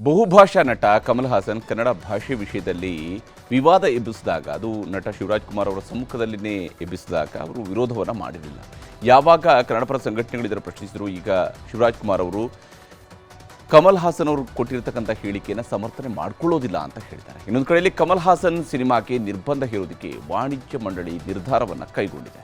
ಬಹುಭಾಷಾ ನಟ ಕಮಲ್ ಹಾಸನ್ ಕನ್ನಡ ಭಾಷೆ ವಿಷಯದಲ್ಲಿ ವಿವಾದ ಎಬ್ಬಿಸಿದಾಗ ಅದು ನಟ ಶಿವರಾಜ್ ಕುಮಾರ್ ಅವರ ಸಮ್ಮುಖದಲ್ಲಿನೇ ಎಬ್ಬಿಸಿದಾಗ ಅವರು ವಿರೋಧವನ್ನು ಮಾಡಿರಲಿಲ್ಲ ಯಾವಾಗ ಕನ್ನಡಪರ ಸಂಘಟನೆಗಳು ಇದರ ಪ್ರಶ್ನಿಸಿದರು ಈಗ ಶಿವರಾಜ್ ಕುಮಾರ್ ಅವರು ಕಮಲ್ ಹಾಸನ್ ಅವರು ಕೊಟ್ಟಿರ್ತಕ್ಕಂಥ ಹೇಳಿಕೆಯನ್ನು ಸಮರ್ಥನೆ ಮಾಡ್ಕೊಳ್ಳೋದಿಲ್ಲ ಅಂತ ಹೇಳ್ತಾರೆ ಇನ್ನೊಂದು ಕಡೆಯಲ್ಲಿ ಕಮಲ್ ಹಾಸನ್ ಸಿನಿಮಾಕ್ಕೆ ನಿರ್ಬಂಧ ಹೇರೋದಕ್ಕೆ ವಾಣಿಜ್ಯ ಮಂಡಳಿ ನಿರ್ಧಾರವನ್ನು ಕೈಗೊಂಡಿದೆ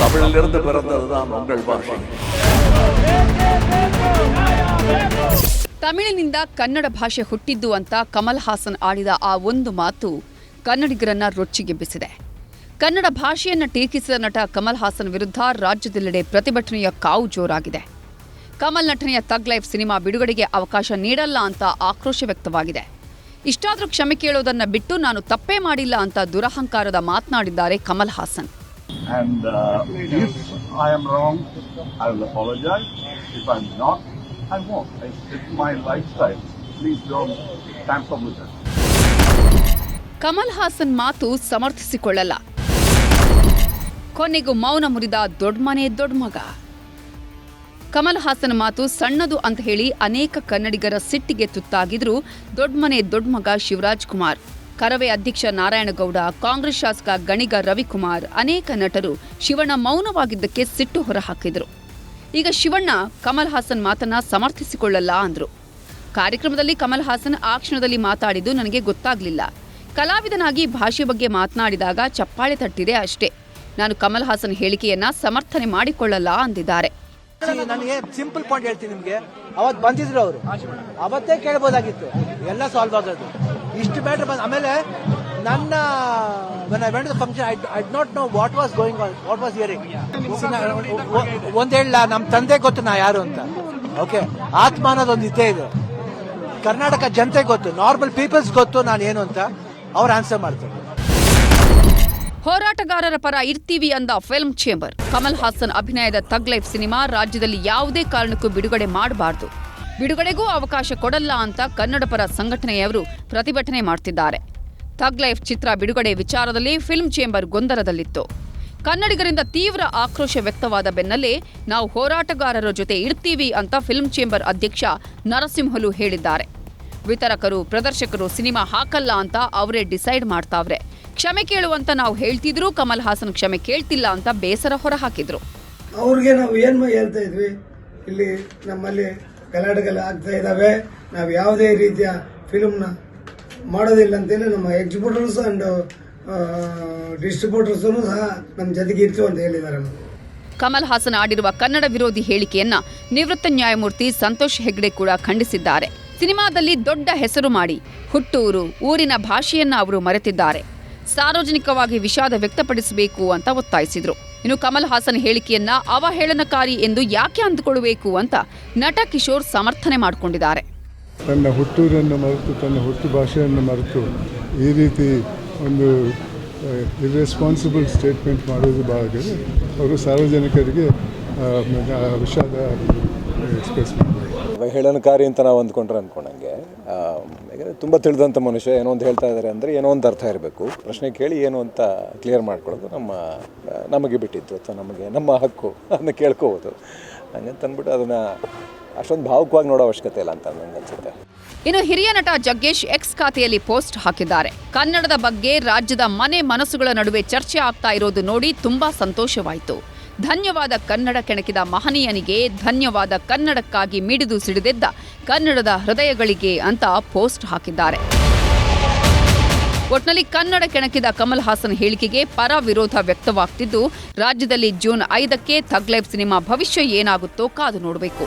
தமிழிலிருந்து பிறந்ததுதான் உங்கள் பாஷை ತಮಿಳಿನಿಂದ ಕನ್ನಡ ಭಾಷೆ ಹುಟ್ಟಿದ್ದು ಅಂತ ಕಮಲ್ ಹಾಸನ್ ಆಡಿದ ಆ ಒಂದು ಮಾತು ಕನ್ನಡಿಗರನ್ನ ರೊಚ್ಚಿಗೆಬ್ಬಿಸಿದೆ ಕನ್ನಡ ಭಾಷೆಯನ್ನ ಟೀಕಿಸಿದ ನಟ ಕಮಲ್ ಹಾಸನ್ ವಿರುದ್ಧ ರಾಜ್ಯದೆಲ್ಲೆಡೆ ಪ್ರತಿಭಟನೆಯ ಕಾವು ಜೋರಾಗಿದೆ. ಕಮಲ್ ನಟನೆಯ ತಗ್ ಲೈಫ್ ಸಿನಿಮಾ ಬಿಡುಗಡೆಗೆ ಅವಕಾಶ ನೀಡಲ್ಲ ಅಂತ ಆಕ್ರೋಶ ವ್ಯಕ್ತವಾಗಿದೆ. ಇಷ್ಟಾದರೂ ಕ್ಷಮೆ ಕೇಳೋದನ್ನ ಬಿಟ್ಟು ನಾನು ತಪ್ಪೇ ಮಾಡಿಲ್ಲ ಅಂತ ದುರಹಂಕಾರದ ಮಾತನಾಡಿದ್ದಾರೆ Kamal Haasan. And uh, if I am wrong, I will apologize. If I won't. It's, my lifestyle. Please don't tamper with it. Kamal Haasan ಮಾತು ಸಮರ್ಥಿಸಿಕೊಳ್ಳಲ್ಲ ಕೊನೆಗೂ ಮೌನ ಮುರಿದ ದೊಡ್ಡ ಮಗ ಕಮಲ್ ಹಾಸನ್ ಮಾತು ಸಣ್ಣದು ಅಂತ ಹೇಳಿ ಅನೇಕ ಕನ್ನಡಿಗರ ಸಿಟ್ಟಿಗೆ ತುತ್ತಾಗಿದ್ರು ದೊಡ್ಡಮನೆ ದೊಡ್ಡ ಮಗ ಶಿವರಾಜ್ ಕುಮಾರ್ ಕರವೇ ಅಧ್ಯಕ್ಷ ನಾರಾಯಣಗೌಡ ಕಾಂಗ್ರೆಸ್ ಶಾಸಕ ಗಣಿಗ ರವಿಕುಮಾರ್ ಅನೇಕ ನಟರು ಶಿವಣ್ಣ ಮೌನವಾಗಿದ್ದಕ್ಕೆ ಸಿಟ್ಟು ಹೊರಹಾಕಿದ್ರು ಈಗ ಶಿವಣ್ಣ ಕಮಲ್ ಹಾಸನ್ ಮಾತನ್ನ ಸಮರ್ಥಿಸಿಕೊಳ್ಳಲ್ಲ ಅಂದ್ರು. ಕಾರ್ಯಕ್ರಮದಲ್ಲಿ ಕಮಲ್ ಹಾಸನ್ ಆ ಕ್ಷಣದಲ್ಲಿ ಮಾತಾಡಿದ್ದು ನನಗೆ ಗೊತ್ತಾಗ್ಲಿಲ್ಲ. ಕಲಾವಿದನಾಗಿ ಭಾಷೆ ಬಗ್ಗೆ ಮಾತನಾಡಿದಾಗ ಚಪ್ಪಾಳೆ ತಟ್ಟಿದೆ ಅಷ್ಟೇ. ನಾನು ಕಮಲ್ ಹಾಸನ್ ಹೇಳಿಕೆಯನ್ನ ಸಮರ್ಥನೆ ಮಾಡಿಕೊಳ್ಳಲ್ಲ ಅಂದಿದ್ದಾರೆ. ನನಗೆ ಸಿಂಪಲ್ ಪಾಯಿಂಟ್ ಹೇಳ್ತೀನಿ ನಿಮಗೆ. ಬಂದಿದ್ರು ಅವರು. ಅವತ್ತೇ ಕೇಳಬಹುದಾಗಿತ್ತು ಎಲ್ಲ ಸಾಲ್ವ್ ಆಗೋದು ಇಷ್ಟು ಬ್ಯಾಟ್ರ್ ಬಂದ್ ಆಮೇಲೆ ನನ್ನ when I went to the function, I, I did not know what was going on, what was hearing. ಒಂದ್ ಹೇಳ ನಮ್ ತಂದೆ ಗೊತ್ತು ನಾ ಯಾರು ಅಂತ. ಓಕೆ ಆತ್ಮ ಅನ್ನೋದೊಂದು ಇದ್ದೇ ಇದೆ. ಕರ್ನಾಟಕ ಜನತೆ ಗೊತ್ತು ನಾರ್ಮಲ್ ಪೀಪಲ್ಸ್ ಗೊತ್ತು ನಾನು ಏನು ಅಂತ ಅವ್ರು ಆನ್ಸರ್ ಮಾಡ್ತಾರೆ. ಹೋರಾಟಗಾರರ ಪರ ಇರ್ತೀವಿ ಅಂದ ಫಿಲ್ಮ್ ಚೇಂಬರ್. ಕಮಲ್ ಹಾಸನ್ ಅಭಿನಯದ ತಗ್ ಲೈಫ್ ಸಿನಿಮಾ ರಾಜ್ಯದಲ್ಲಿ ಯಾವುದೇ ಕಾರಣಕ್ಕೂ ಬಿಡುಗಡೆ ಮಾಡಬಾರದು. ಬಿಡುಗಡೆಗೂ ಅವಕಾಶ ಕೊಡಲ್ಲ ಅಂತ ಕನ್ನಡಪರ ಸಂಘಟನೆಯವರು ಪ್ರತಿಭಟನೆ ಮಾಡ್ತಿದ್ದಾರೆ. ಥಗ್ ಲೈಫ್ ಚಿತ್ರ ಬಿಡುಗಡೆ ವಿಚಾರದಲ್ಲಿ ಫಿಲ್ಮ್ ಚೇಂಬರ್ ಗೊಂದಲದಲ್ಲಿತ್ತು. ಕನ್ನಡಿಗರಿಂದ ತೀವ್ರ ಆಕ್ರೋಶ ವ್ಯಕ್ತವಾದ ಬೆನ್ನಲ್ಲೇ ನಾವು ಹೋರಾಟಗಾರರ ಜೊತೆ ಇರ್ತೀವಿ ಅಂತ ಫಿಲ್ಮ್ ಚೇಂಬರ್ ಅಧ್ಯಕ್ಷ ನರಸಿಂಹಲು ಹೇಳಿದ್ದಾರೆ. ವಿತರಕರು, ಪ್ರದರ್ಶಕರು ಸಿನಿಮಾ ಹಾಕಲ್ಲ ಅಂತ ಅವರೇ ಡಿಸೈಡ್ ಮಾಡ್ತಾವ್ರೆ. ಕ್ಷಮೆ ಕೇಳುವಂತ ನಾವು ಹೇಳ್ತಿದ್ರು, ಕಮಲ್ ಹಾಸನ್ ಕ್ಷಮೆ ಕೇಳ್ತಿಲ್ಲ ಅಂತ ಬೇಸರ ಹೊರಹಾಕಿದ್ರು. ಅವ್ರಿಗೆ ನಾವು ಏನು ಹೇಳ್ತಾ ಇದ್ವಿ? ಇಲ್ಲಿ ನಮ್ಮಲ್ಲಿ ಗಲಾಟೆಗಳು ಆಗ್ತಾ ಇದಾವೆ. ನಾವು ಯಾವುದೇ ರೀತಿಯ ಫಿಲ್ಮ್ನ ಮಾಡೋದಿಲ್ಲ ಅಂತೇಳಿ ನಮ್ಮ ಎಕ್ಸ್ಪೋರ್ಟರ್ಸ್ ಅಂಡ್ ಡಿಸ್ಟ್ರಿಬ್ಯೂಟರ್ಸ್ ಸಹ ನಮ್ಮ ಜೊತೆಗೆ ಇರ್ತೀವಿ ಅಂತ ಹೇಳಿದ್ದಾರೆ ಕಮಲ್ ಹಾಸನ್ ಆಡಿರುವ ಕನ್ನಡ ವಿರೋಧಿ ಹೇಳಿಕೆಯನ್ನ ನಿವೃತ್ತ ನ್ಯಾಯಮೂರ್ತಿ ಸಂತೋಷ್ ಹೆಗ್ಡೆ ಕೂಡ ಖಂಡಿಸಿದ್ದಾರೆ. ಸಿನಿಮಾದಲ್ಲಿ ದೊಡ್ಡ ಹೆಸರು ಮಾಡಿ ಹುಟ್ಟೂರು ಊರಿನ ಭಾಷೆಯನ್ನ ಅವರು ಮರೆತಿದ್ದಾರೆ. ಸಾರ್ವಜನಿಕವಾಗಿ ವಿಷಾದ ವ್ಯಕ್ತಪಡಿಸಬೇಕು ಅಂತ ಒತ್ತಾಯಿಸಿದರು. ಇನ್ನು ಕಮಲ್ ಹಾಸನ್ ಹೇಳಿಕೆಯನ್ನ ಅವಹೇಳನಕಾರಿ ಎಂದು ಯಾಕೆ ಅಂದುಕೊಳ್ಳಬೇಕು ಅಂತ ನಟ ಕಿಶೋರ್ ಸಮರ್ಥನೆ ಮಾಡಿಕೊಂಡಿದ್ದಾರೆ. ತನ್ನ ಹುಟ್ಟೂರನ್ನು ಮರೆತು, ತನ್ನ ಹುಟ್ಟು ಭಾಷೆಯನ್ನು ಮರೆತು ಈ ರೀತಿ ಒಂದು ಇರ್ರೆಸ್ಪಾನ್ಸಿಬಲ್ ಸ್ಟೇಟ್ಮೆಂಟ್ ಮಾಡೋದು ಭಾಳ ಅವರು ಸಾರ್ವಜನಿಕರಿಗೆ ವಿಷಾದ ಎಕ್ಸ್ಪ್ರೆಸ್ ಹೇಳನಕಾರಿ ಅವಹೇಳನಕಾರಿ ಅಂತ ನಾವು ಅಂದ್ಕೊಂಡ್ರೆ ಅಂದ್ಕೊಂಡಂಗೆ ಯಾಕಂದ್ರೆ ತುಂಬ ತಿಳಿದಂಥ ಮನುಷ್ಯ, ಏನೋ ಒಂದು ಹೇಳ್ತಾ ಇದ್ದಾರೆ ಅಂದರೆ ಏನೋ ಒಂದು ಅರ್ಥ ಇರಬೇಕು. ಪ್ರಶ್ನೆ ಕೇಳಿ ಏನು ಅಂತ ಕ್ಲಿಯರ್ ಮಾಡ್ಕೊಳ್ಳೋದು ನಮ್ಮ ನಮಗೆ ಬಿಟ್ಟಿತ್ತು ಅಥವಾ ನಮಗೆ ನಮ್ಮ ಹಕ್ಕು ಅದನ್ನ ಕೇಳ್ಕೋಬೋದು. ಹಂಗಂತ ಅಂದ್ಬಿಟ್ಟು ಅದನ್ನು ಅಷ್ಟೊಂದು ಭಾವುಕವಾಗಿ ನೋಡೋ ಅವಶ್ಯಕತೆ ಇಲ್ಲ ಅಂತ ನನಗೆ ಅನ್ಸುತ್ತೆ. ಇನ್ನು ಹಿರಿಯ ನಟ ಜಗ್ಗೇಶ್ ಎಕ್ಸ್ ಖಾತೆಯಲ್ಲಿ ಪೋಸ್ಟ್ ಹಾಕಿದ್ದಾರೆ. ಕನ್ನಡದ ಬಗ್ಗೆ ರಾಜ್ಯದ ಮನೆ ಮನಸ್ಸುಗಳ ನಡುವೆ ಚರ್ಚೆ ಆಗ್ತಾ ಇರೋದು ನೋಡಿ ತುಂಬಾ ಸಂತೋಷವಾಯಿತು. ಧನ್ಯವಾದ ಕನ್ನಡ ಕೆಣಕಿದ ಮಹನೀಯನಿಗೆ ಧನ್ಯವಾದ ಕನ್ನಡಕ್ಕಾಗಿ ಮಿಡಿದು ಸಿಡಿದೆದ್ದ ಕನ್ನಡದ ಹೃದಯಗಳಿಗೆ ಅಂತ ಪೋಸ್ಟ್ ಹಾಕಿದ್ದಾರೆ. ಒಟ್ನಲ್ಲಿ ಕನ್ನಡ ಕೆಣಕಿದ ಕಮಲ್ ಹಾಸನ್ ಹೇಳಿಕೆಗೆ ಪರ ವಿರೋಧ ವ್ಯಕ್ತವಾಗ್ತಿದ್ದು, ರಾಜ್ಯದಲ್ಲಿ ಜೂನ್ ಐದಕ್ಕೆ ಥಗ್ಲೈಫ್ ಸಿನಿಮಾ ಭವಿಷ್ಯ ಏನಾಗುತ್ತೋ ಕಾದು ನೋಡಬೇಕು.